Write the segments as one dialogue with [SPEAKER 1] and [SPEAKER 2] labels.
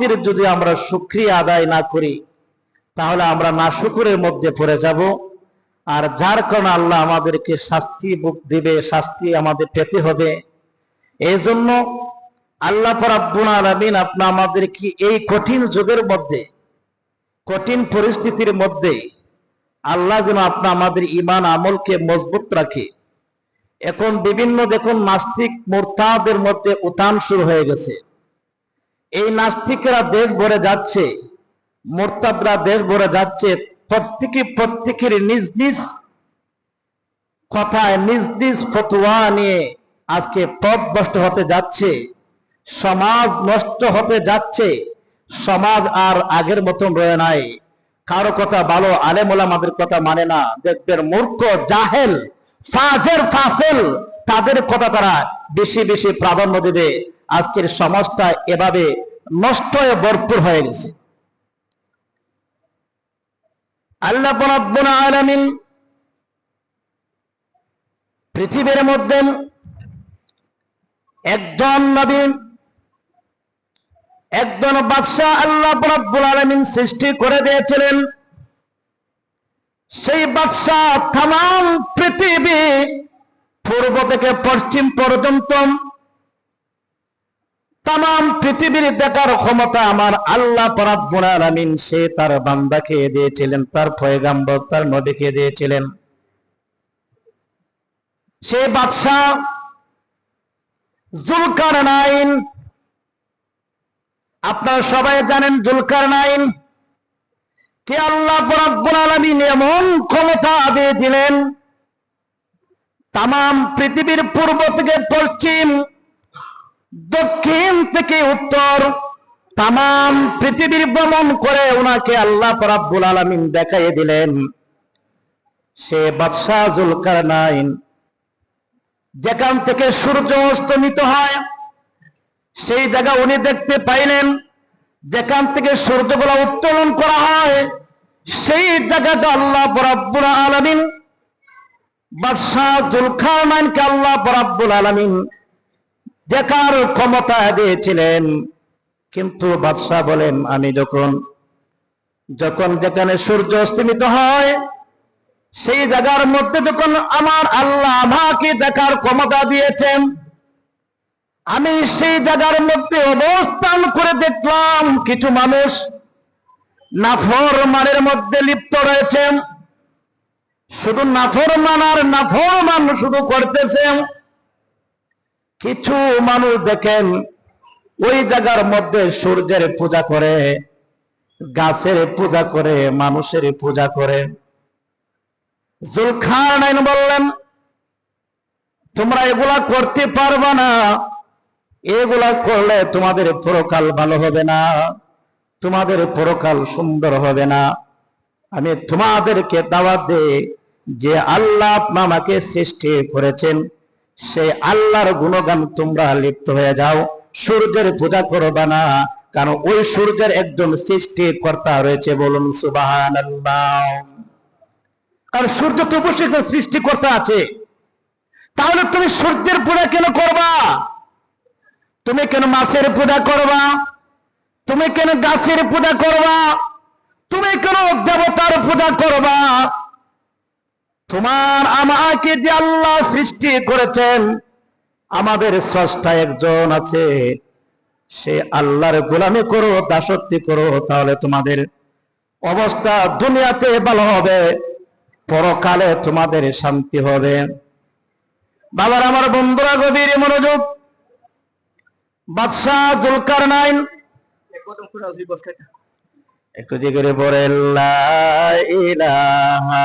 [SPEAKER 1] নিয়ামতের যদি আমরা সুক্রিয়া আদায় না করি, তাহলে আমরা না শুকুরের মধ্যে পড়ে যাব। আর যার কারণে আল্লাহ আমাদেরকে শাস্তি বুক দিবে, শাস্তি আমাদের পেতে হবে। এই জন্য আল্লাহ রাব্বুল আলামিন আপনি আমাদেরকে এই কঠিন যুগের মধ্যে, কঠিন পরিস্থিতির মধ্যে আল্লাহ যেন আপনি আমাদের ইমান আমলকে মজবুত রাখে। এখন বিভিন্ন দেখুন নাস্তিক মোরতাদের মধ্যে উত্থান শুরু হয়ে গেছে। এই নাস্তিকরা দেশ ভরে যাচ্ছে, মোরতাদরা দেশ ভরে যাচ্ছে প্রত্যেকে প্রত্যেকের নিজ নিজ কথায়, নিজ নিজ ফতোয়া নিয়ে আজকে পথ নষ্ট হতে যাচ্ছে, সমাজ নষ্ট হতে যাচ্ছে, সমাজ আর আগের মতন রয়ে নাই। কারও কথা ভালো আলেমোলা আমাদের কথা মানে না দেখবেন মূর্খ, জাহেল, ফাজের ফাসেল, তাদের কথা তারা বেশি বেশি প্রাধান্য দেবে। আজকের সমাজটা এভাবে নষ্ট হয়ে ভরপুর হয়ে গেছে। আল্লাহ আলামিন পৃথিবীর মধ্যে একজন নবী, একজন বাদশাহ আল্লাহ রাব্বুল আলমিন সৃষ্টি করে দিয়েছিলেন। সেই বাদশাহ তাম পৃথিবী পূর্ব থেকে পশ্চিম পর্যন্ত তাম পৃথিবীর দেখার ক্ষমতা আমার আল্লাহ রাব্বুল আলামিন, সে তার বান্দাকে দিয়েছিলেন, তার পয়গাম্বর, তার নবীকে দিয়েছিলেন। সে বাদশাহ জুলকার নাইন আপনারা সবাই জানেন জুলকার নাইন কে আল্লাহ রাব্বুল আলামিন এমন ক্ষমতা দিয়েছিলেন? তাম পৃথিবীর পূর্ব থেকে পশ্চিম দক্ষিণ থেকে উত্তর তাম পৃথিবীর ভ্রমণ করে ওনাকে আল্লাহ রাব্বুল আলামিন দেখাইয়ে দিলেন। সে বাদশাহ জুলকার নাইন যেখান থেকে সূর্য অস্তমিত হয়, সেই জায়গা উনি দেখতে পাইলেন। যেখান থেকে সূর্যগুলো উত্তোলন করা হয়, সেই জায়গাটা আল্লাহ বরাব্বুল আলমিন, বাদশাহ জুলখারনাইনকে আল্লাহ বরাব্বুল আলমিন দেখার ক্ষমতা দিয়েছিলেন। কিন্তু বাদশাহ বলেন, আমি যখন যখন যেখানে সূর্য অস্তমিত হয়, সেই জায়গার মধ্যে যখন আমার আল্লাহ আমাকে দেখার ক্ষমতা দিয়েছেন, আমি সেই জায়গার মধ্যে অবস্থান করে দেখলাম, কিছু মানুষ নাফর মানের মধ্যে লিপ্ত রয়েছেন। শুধু নাফর মানার নাফর মান শুধু করতেছেন। কিছু মানুষ দেখেন, ওই জায়গার মধ্যে সূর্যের পূজা করে, গাছের পূজা করে, মানুষের পূজা করে। জুলখার নাইন বললেন, তোমরা এগুলা করতে পারবা না। এগুলা করলে তোমাদের পরকাল ভালো হবে না। তোমাদের পরকাল সুন্দর হবে না। আমি তোমাদেরকে দাওয়াত দে যে আল্লাহ আমাকে সৃষ্টি করেছেন। সেই আল্লাহর গুণগান তোমরা লিপ্ত হয়ে যাও। সূর্যের পূজা করবা না, কারণ ওই সূর্যের একজন সৃষ্টিকর্তা রয়েছে বলুন সুবাহান আর সূর্য তো অবশ্যই একজন সৃষ্টিকর্তা আছে। তাহলে তুমি সূর্যের পূজা কেন করবা? তুমি কেন মাছের পূজা করবা? তুমি কেন গাছের পূজা করবা? তুমি কেন দেবতার পূজা করবা? তোমার আমাকে যে আল্লাহ সৃষ্টি করেছেন, আমাদের স্রষ্টা একজন আছে। সে আল্লাহর গোলামি করো, দাসত্ব করো, তাহলে তোমাদের অবস্থা দুনিয়াতে ভালো হবে, পরকালে তোমাদের শান্তি হবে। বাবার আমার বন্ধুরা, গভীর মনোযোগ। বাদশাহ জুলকার নাইন একটু জিগরে পড়ে ইলাহা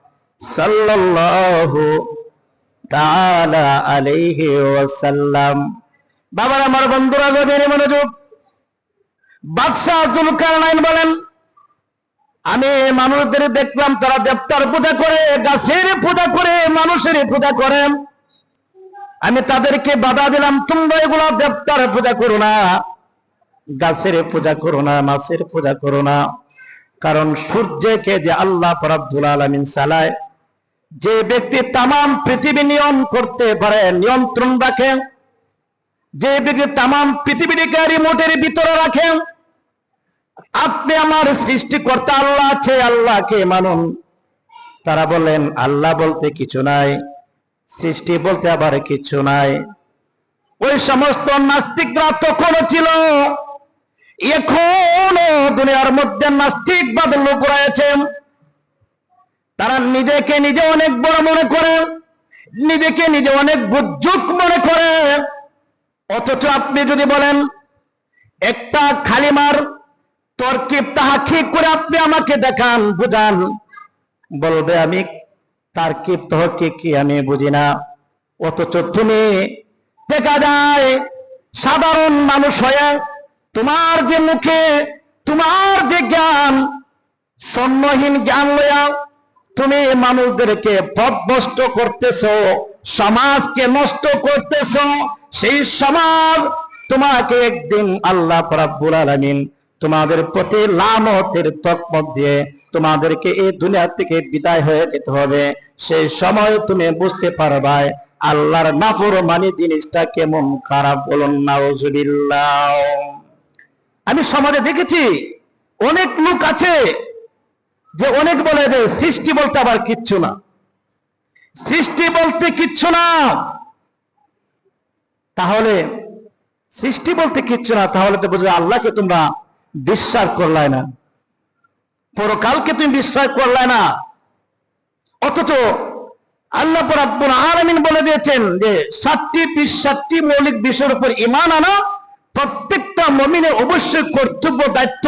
[SPEAKER 1] বাবার, আমার বন্ধুরা, গভীর মনোযোগ। বাদশাহ বলেন, আমি মানুষদের দেখলাম, তারা দেবতার পূজা করে, গাছের পূজা করে, মানুষের পূজা করে। আমি তাদেরকে বাধা দিলাম, তোমরা এগুলো দেবতার পূজা করো না, গাছের পূজা করো না, মাছের পূজা করো না। কারণ সূর্যকে যে আল্লাহ পরাব্দুল আলমিন চালায় যে ব্যক্তি তাম পৃথিবী নিয়ম করতে পারে, নিয়ন্ত্রণ রাখে, যে ব্যক্তি তাম পৃথিবীকে রিমোটের ভিতরে রাখে, আপনি আমার সৃষ্টিকর্তা, আল্লাহ আছে, আল্লাহকে মানুন। তারা বলেন, আল্লাহ বলতে কিছু নাই, সৃষ্টি বলতে আবার কিছু নাই। ওই সমস্ত নাস্তিকরা তখনও ছিল, এখনও দুনিয়ার মধ্যে নাস্তিকবাদ লোক রয়েছে তারা নিজেকে নিজে অনেক বড় মনে করে, নিজেকে নিজে অনেক বুজ্জুক মনে করে। অথচ আপনি যদি বলেন, একটা খালিমার তরকিব তাহাকিব করে আপনি আমাকে দেখান, বুঝান। বলবে, আমি তারকিব তহকিব কি আমি বুঝি না। অথচ তুমি দেখা যায়, সাধারণ মানুষ হয়ে তোমার যে মুখে, তোমার যে জ্ঞান স্বর্ণহীন জ্ঞান লয়া তুমি মানুষদেরকে পথভ্রষ্ট করতেছ, সমাজকে নষ্ট করতেছ, সেই সমাজ তোমাকে একদিন আল্লাহ আলামিন তোমাদের প্রতি লামতের তকমত দিয়ে তোমাদেরকে এই দুনিয়া থেকে বিদায় হয়ে যেতে হবে। সেই সময় তুমি বুঝতে পারবা আল্লাহর নাফর মানে জিনিসটা কেমন খারাপ বলুন নাউজুবিল্লাহ আমি সমাজে দেখেছি, অনেক লোক আছে যে অনেক বলে যে সৃষ্টি বলতে আবার কিচ্ছু না। সৃষ্টি বলতে কিচ্ছু না। তাহলে সৃষ্টি বলতে কিচ্ছু না, তাহলে তো বুঝে আল্লাহকে তোমরা বিশ্বাস করলাই না। পরকালকে তুমি বিশ্বাস করলাই না। অথচ আল্লাহ রাব্বুল আলামিন বলে দিয়েছেন যে সাতটি সাতটি মৌলিক বিষয়ের উপর ইমান আনা, প্রত্যেকটা মমিনের অবশ্যই কর্তব্য, দায়িত্ব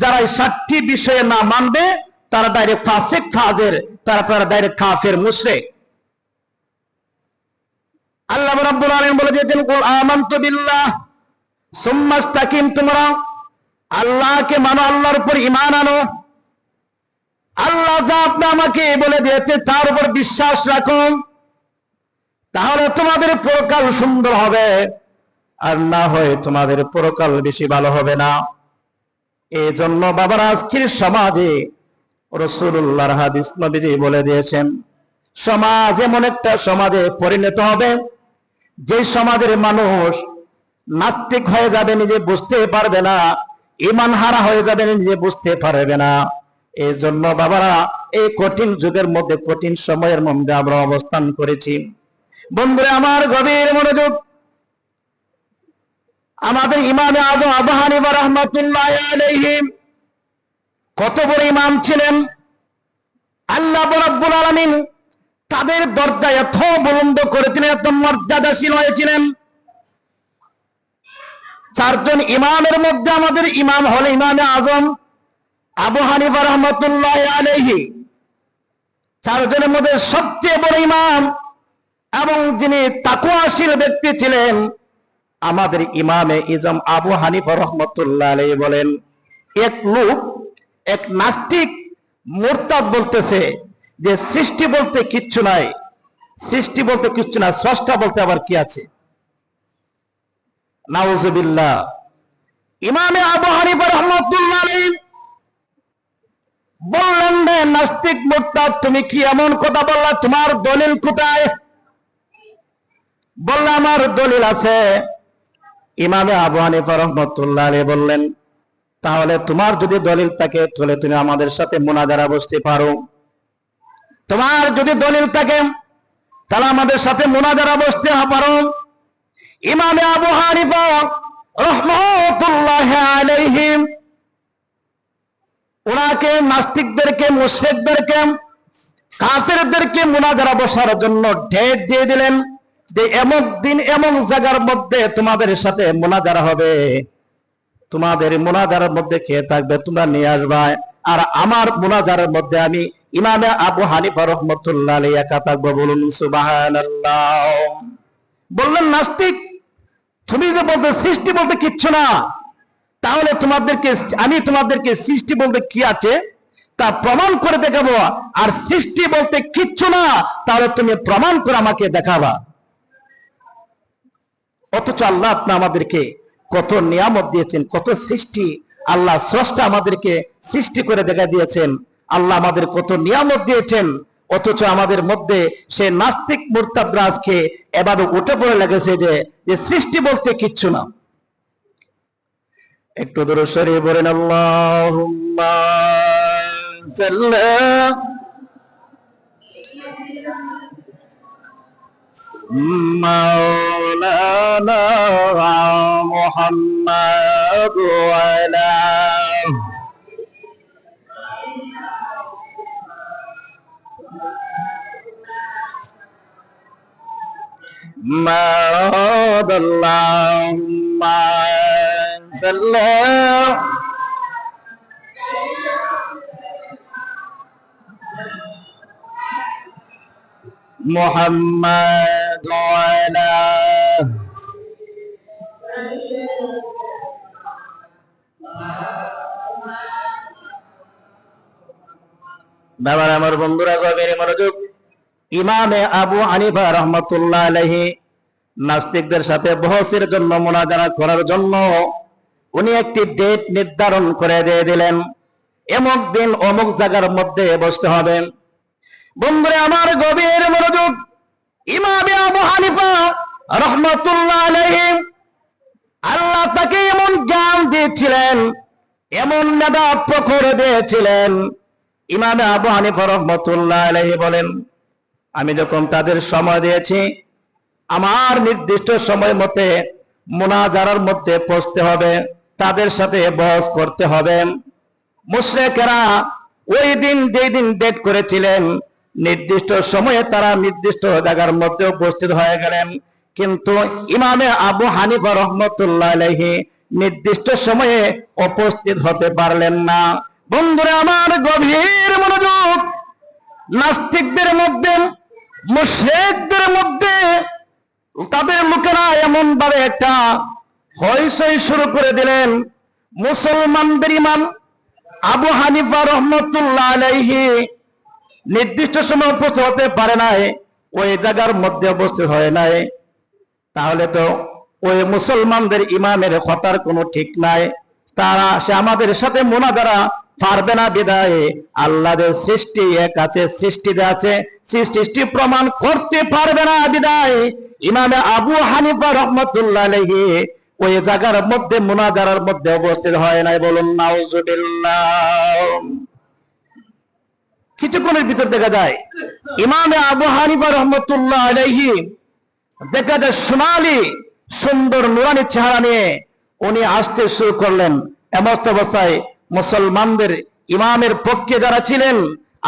[SPEAKER 1] যারা এই সাতটি বিষয়ে না মানবে তারা ডাইরেক্ট ফাসেক, ফাজের। তারা তারা ডাইরেক্ট কাফের, মুশরিক। আল্লাহ রাব্বুল আলামিন বলে দিয়েছেন, কুল আমানতু বিল্লাহ সুম্মাস্তাকিম তোমরা আল্লাহকে মানো, আল্লাহর উপর ঈমান আনো। আল্লাহ যা আপনি আমাকে বলে দিয়েছে, তার উপর বিশ্বাস রাখো। তাহলে তোমাদের পরকাল সুন্দর হবে, আর না হয় তোমাদের পরকাল বেশি ভালো হবে না। এই জন্য বাবার, আজকের সমাজে রসুল্লাহ হাদিস নবীজি বলে দিয়েছেন, সমাজ এমন একটা সমাজে পরিণত হবে যে সমাজের মানুষ নাস্তিক হয়ে যাবে, নিজে বুঝতে পারবে না, ইমান হারা হয়ে যাবে, নিজে বুঝতে পারবে না। এই জন্য বাবারা, এই কঠিন যুগের মধ্যে, কঠিন সময়ের মধ্যে আমরা অবস্থান করেছি। বন্ধুরা, আমার গভীর মনোযোগ, আমাদের ইমামে আজম আবু হানিফা রহমতুল্লাহ আলাইহিম কত বড় ইমাম ছিলেন? আল্লাহ রাব্বুল আলামিন তাদের দরজা এত বুলন্দ করেছিলেন, এত মর্যাদাশীল হয়েছিলেন। চারজন ইমামের মধ্যে আমাদের ইমাম হল ইমামে আজম, আবু হানিফা রহমতুল্লাহ চারজনের মধ্যে সবচেয়ে বড় ইমাম এবং যিনি তাকুয়াশীল ব্যক্তি ছিলেন, আমাদের ইমামে ইজম আবু হানিফা রহমতুল্লাহ বলেন, এক লোক এক নাস্তিক মোরতাদ বলতেছে যে সৃষ্টি বলতে কিচ্ছু নাই, সৃষ্টি বলতে কিচ্ছু না স্রষ্টা বলতে আবার কি আছে? নাউজুবিল্লাহ। ইমামে আবু হানিফা রহমতুল্লাহ বললেন রে নাস্তিক মুরতাদ, তুমি কি এমন কথা বললা? তোমার দলিল কোথায়? বললে, আমার দলিল আছে। ইমামে আবু হানিফা রহমতুল্লাহ বললেন তাহলে তোমার যদি দলিল থাকে, তাহলে তুমি আমাদের সাথে মোনাজারা বসতে পারো। তোমার যদি দলিল থাকে, তাহলে আমাদের সাথে মোনাজারা বসতে পারো। ইমামে আবু আলাইহিম, ওনাকে নাস্তিকদেরকে, মুশ্রিকদেরকে, কাফেরদেরকে মোনাজারা বসার জন্য ডেট দিয়ে দিলেন যে এমন দিন, এমন জায়গার মধ্যে তোমাদের সাথে মোনাজারা হবে। তোমাদের মোনাজারের মধ্যে কে থাকবে? তোমরা নিয়ে আসবা। আর আমার মোনাজারের মধ্যে আমি ইমামে আবু হানিফা রহমতুল্লাহ একা থাকব বলুন, সুবহানাল্লাহ। বললেন, নাস্তিক, তুমি যে বলতে সৃষ্টি বলতে কিচ্ছু না। তাহলে তোমাদেরকে, আমি তোমাদেরকে সৃষ্টি বলতে কি আছে? তা প্রমাণ করে দেখাবো। আর সৃষ্টি বলতে কিচ্ছু না, তাহলে তুমি প্রমাণ করে আমাকে দেখাবা। অথচ আল্লাহ আপনি আমাদেরকে কত নিয়ামত দিয়েছেন, কত সৃষ্টি। আল্লাহ স্রষ্টা আমাদেরকে সৃষ্টি করে দেখা দিয়েছেন। আল্লাহ আমাদের কত নিয়ামত দিয়েছেন, অথচ আমাদের মধ্যে সে নাস্তিক আজকে এভাবে উঠে পড়ে লেগেছে যে যে সৃষ্টি বলতে কিচ্ছু না। একটু দূরে সরিয়ে বলেন আল্লাহ مولانا محمد وعلى مرض اللهم صل محمد وعلى বাবার আমার বন্ধুরা গভীর মনোযোগ ইমামে আবু হানিফা রহমতুল্লাহ আলহি নাস্তিকদের সাথে বহসের জন্য মোনাজারা করার জন্য উনি একটি ডেট নির্ধারণ করে দিয়ে দিলেন এমক দিন অমুক জায়গার মধ্যে বসতে হবে বন্ধুরে আমার গভীর মনোযোগ ইমামে আবু হানিফা রহমতুল্লাহ আল্লাহ তাকে এমন জ্ঞান দিয়েছিলেন, এমন মেধা প্রখর দিয়েছিলেন। ইমামে আবু হানিফা রহমতুল্লাহ আলহি বলেন, আমি যখন তাদের সময় দিয়েছি, আমার নির্দিষ্ট সময় মতে মোনাজারার মধ্যে পৌঁছতে হবে, তাদের সাথে বস করতে হবে। মুশ্রেকেরা ওই দিন যেই দিন ডেট করেছিলেন নির্দিষ্ট সময়ে তারা নির্দিষ্ট জায়গার মধ্যে উপস্থিত হয়ে গেলেন। কিন্তু ইমামে আবু হানিফা রহমতুল্লাহ নির্দিষ্ট সময়ে উপস্থিত হতে পারলেন না। বন্ধুরা, আমার গভীর মনোযোগ নাস্তিকদের মধ্যে, মুশ্রেকদের মধ্যে, তাদের লোকেরা এমন ভাবে একটা হইসই শুরু করে দিলেন। মুসলমানদের ইমাম আবু হানিফা রহমতুল্লাহ আলাইহি নির্দিষ্ট সময় উপস্থিত হতে পারে নাই, ওই জায়গার মধ্যে উপস্থিত হয় নাই। তাহলে তো ওই মুসলমানদের ইমামের কথার কোনো ঠিক নাই। তারা, সে আমাদের সাথে মোনা দ্বারা পারবে না বিদায়। আল্লাহদের সৃষ্টি এক আছে সৃষ্টিতে আছে সৃষ্টি প্রমাণ করতে পারবে না বিদায়। ইমামে আবু হানিফা রহমতুল্লাহ ওই জায়গার মধ্যে, মোনাজারার মধ্যে অবস্থিত হয় নাই বলুন, নাউজুবিল্লাহ। কিছুক্ষণের ভিতর দেখা যায়। ইমামে আবু হানিফা রহমতুল্লাহ আলাইহি দেখা যায় সোনালি সুন্দর নুরানি চেহারা নিয়ে উনি আসতে শুরু করলেন। এমস্ত অবস্থায় মুসলমানদের ইমামের পক্ষে যারা ছিলেন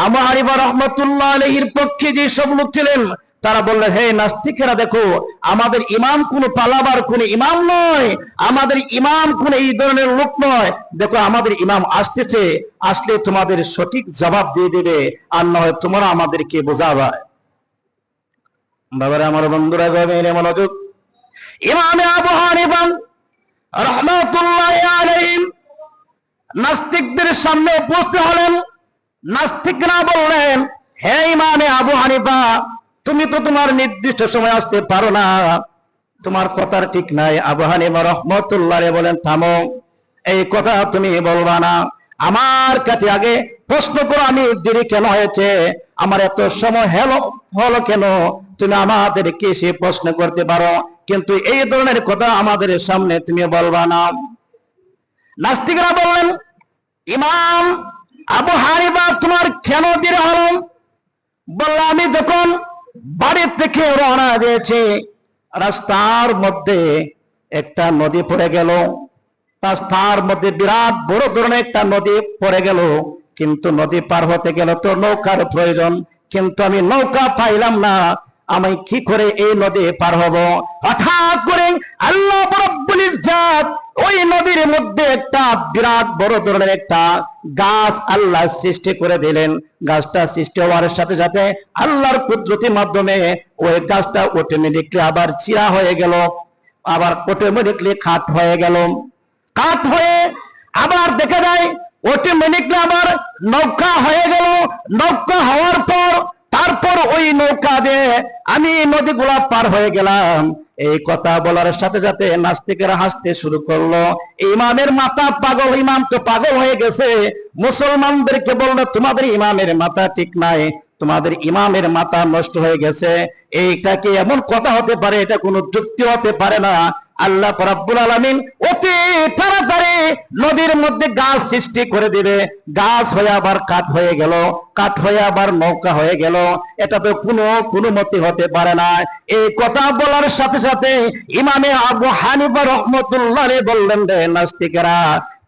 [SPEAKER 1] আমা হানিফা রহমতুল্লাহ আলহির পক্ষে যে সব লোক ছিলেন তারা বললেন, হে নাস্তিকেরা, দেখো, আমাদের ইমাম কোন পালাবার কোন ইমাম নয়, আমাদের ইমাম কোন এই ধরনের লোক নয়। দেখো, আমাদের ইমাম আসতেছে, আসলে তোমাদের সঠিক জবাব দিয়ে দেবে, আর নয়, তোমরা আমাদেরকে বোঝাবা। বাবারা, আমার বন্ধুরা গভীর মনোযোগ। ইমামে আবু হানিফা রহমতুল্লাহ আলাইহিম নাস্তিকদের সামনে উপস্থিত হলেন। নাস্তিকরা বললেন, হে ইমামে আবু হানিফা তুমি তো তোমার নির্দিষ্ট সময় আসতে পারো না। তোমার কথার ঠিক নাই। আবু হানিফা রহমতুল্লাহ বলেন, থামো। এই কথা তুমি বলবা না। আমার কাছে আগে প্রশ্ন করো, আমি দেরি কেন হয়েছে? আমার এত সময় হলো হলো কেন? তুমি আমাদেরকে সে প্রশ্ন করতে পারো? কিন্তু এই ধরনের কথা আমাদের সামনে তুমি বলবা না। নাস্তিকরা বললেন, ইমাম আবু হানিফা, তোমার কেন দেরি হলো? বলল, আমি যখন বাড়ি থেকে রওনা দিয়েছি। রাস্তার মধ্যে একটা নদী পড়ে গেল। রাস্তার মধ্যে বিরাট বড় ধরনের একটা নদী পড়ে গেল। কিন্তু নদী পার হতে গেল তো নৌকার প্রয়োজন। কিন্তু আমি নৌকা পাইলাম না। আমি কি করে এই নদী পার হব? হঠাৎ করে আল্লাহ ওই নদীর মধ্যে একটা বিরাট বড় ধরনের একটা গাছ আল্লাহ সৃষ্টি করে দিলেন। গাছটা সৃষ্টি হওয়ার সাথে সাথে আল্লাহর কুদরতির মাধ্যমে ওই গাছটা অটোমেটিকলি আবার চিরা হয়ে গেল, আবার অটোমেটিকলি খাট হয়ে গেল। কাত হয়ে আবার দেখা যায় অটোমেটিকলি আবার নৌকা হয়ে গেল। নৌকা হওয়ার পর, তারপর ওই নৌকা দিয়ে আমি নদীগুলা পার হয়ে গেলাম। এই কথা বলার সাথে সাথে নাস্তিকেরা হাসতে শুরু করল। ইমামের মাথা পাগল, ইমাম তো পাগল হয়ে গেছে। মুসলমানদেরকে বলল, তোমাদের ইমামের মাথা ঠিক নাই, তোমাদের ইমামের মাথা নষ্ট হয়ে গেছে। এইটা কি এমন কথা হতে পারে? এটা কোনো যুক্তি হতে পারে না। আল্লাহ রাব্বুল আলামিন অতি তাড়াতাড়ি নদীর মধ্যে গাছ সৃষ্টি করে দিবে। গাছ হয়ে আবার কাঠ হয়ে গেল। কাঠ হয়ে আবার নৌকা হয়ে গেল। এটা তো কোনো কোনো মতে হতে পারে না। এই কথা বলার সাথে সাথে ইমামে আবু হানিফা রহমতুল্লাহ বললেন রে নাস্তিকেরা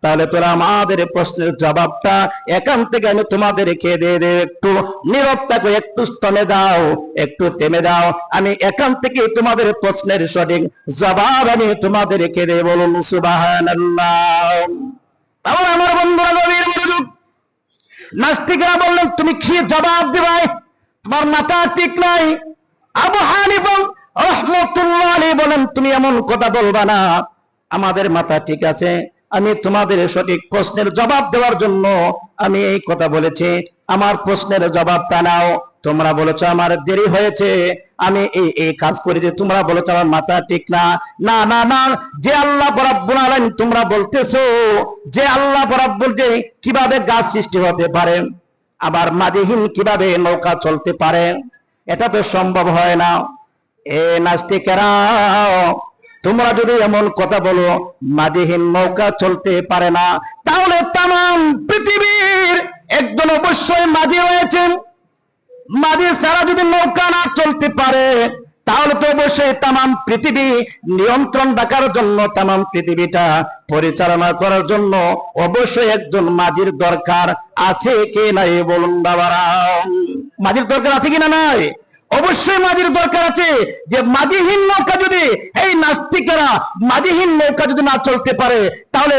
[SPEAKER 1] তাহলে তোরা আমাদের প্রশ্নের জবাবটা এখান থেকে আমি তোমাদেরকে দিয়ে দেব। একটু নীরবতা করে একটু স্তমে দাও, একটু থেমে দাও। আমি এখান থেকে তোমাদের প্রশ্নের সঠিক জবাব আমি তোমাদেরকে দিয়ে বলুন সুবাহান আমার বন্ধুরা গভীর মনোযোগ। নাস্তিকরা বললেন, তুমি কি জবাব দিবাই তোমার মাথা ঠিক নাই। আবু হানিফা রহমতুল্লাহ বলেন, তুমি এমন কথা বলবা না। আমাদের মাথা ঠিক আছে। আমি তোমাদের সঠিক প্রশ্নের জবাব দেওয়ার জন্য আমি এই কথা বলেছি। আমার প্রশ্নের জবাবটা নাও। তোমরা বলেছ আমার দেরি হয়েছে। আমি এই এই কাজ করেছি তোমরা বলেছ আমার মাথা ঠিক না। না না না, যে আল্লাহ বরাব্বুল আলামিন তোমরা বলতেছো, যে আল্লাহ বরাব্বুল যে কীভাবে গাছ সৃষ্টি হতে পারে, আবার মাদিহীন কীভাবে নৌকা চলতে পারে, এটা তো সম্ভব হয় না। এ নাস্তিকেরা তোমরা যদি এমন কথা বলো, মাদিহীন নৌকা চলতে পারে না, তাহলে তাম পৃথিবীর একজন অবশ্যই মাঝি রয়েছেন মাঝি ছাড়া যদি নৌকা না চলতে পারে, তাহলে তো অবশ্যই তাম পৃথিবী নিয়ন্ত্রণ রাখার জন্য তাম পৃথিবীটা পরিচালনা করার জন্য অবশ্যই একজন মাঝির দরকার আছে কে নাই বলুন বাবারা। মাঝির দরকার আছে কিনা নাই? অবশ্যই মাদির দরকার আছে যে মাদিহীন নৌকা যদি, এই নাস্তিকেরা মাদিহীন নৌকা যদি না চলতে পারে, তাহলে